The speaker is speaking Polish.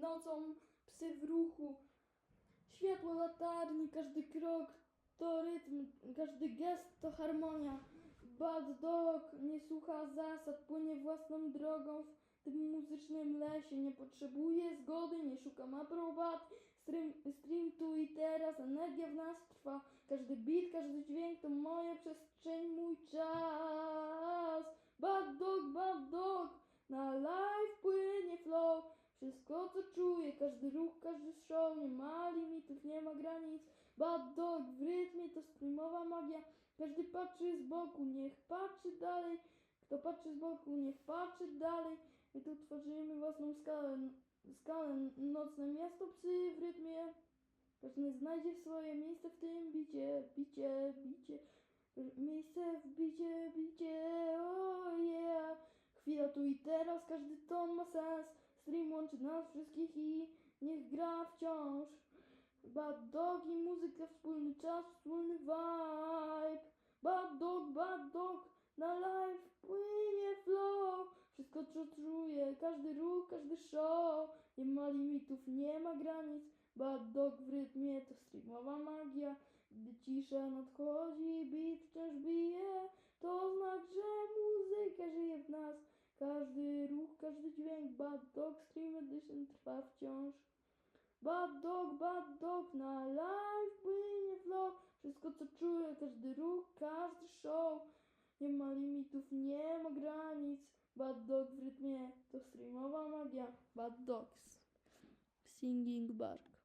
nocą psy w ruchu. Światło latarni, każdy krok to rytm, każdy gest to harmonia. Bad Dog nie słucha zasad, płynie własną drogą w tym muzycznym lesie. Nie potrzebuje zgody, nie szukam aprobat. Stream, stream tu i teraz, energia w nas trwa. Każdy beat, każdy dźwięk to moja przestrzeń, mój czas. Wszystko co czuję, każdy ruch, każdy show, nie ma limitów, nie ma granic. Bad Dog w rytmie to streamowa magia. Każdy patrzy z boku, niech patrzy dalej. Kto patrzy z boku, niech patrzy dalej. My tu tworzymy własną skalę, skalę. Nocne miasto psy w rytmie. Każdy znajdzie swoje miejsce w tym bicie, bicie, bicie. Miejsce w bicie, bicie, oh yeah. Chwila tu i teraz, każdy ton ma sens. Stream łączy nas wszystkich i niech gra wciąż. Bad dog i muzyka, wspólny czas, wspólny vibe. Bad dog, bad dog, na live płynie flow. Wszystko co czuję, każdy ruch, każdy show. Nie ma limitów, nie ma granic. Bad dog w rytmie to streamowa magia. Gdy cisza nadchodzi, beat wciąż bije. To znak, że muzyka żyje w nas. Każdy ruch, każdy dźwięk. Bad dog stream edition trwa wciąż. Bad dog, bad dog, na live płynie flow. Wszystko co czuję, każdy ruch, każdy show. Nie ma limitów, nie ma granic. Bad dog w rytmie to streamowa magia. Bad dogs. Singing bark.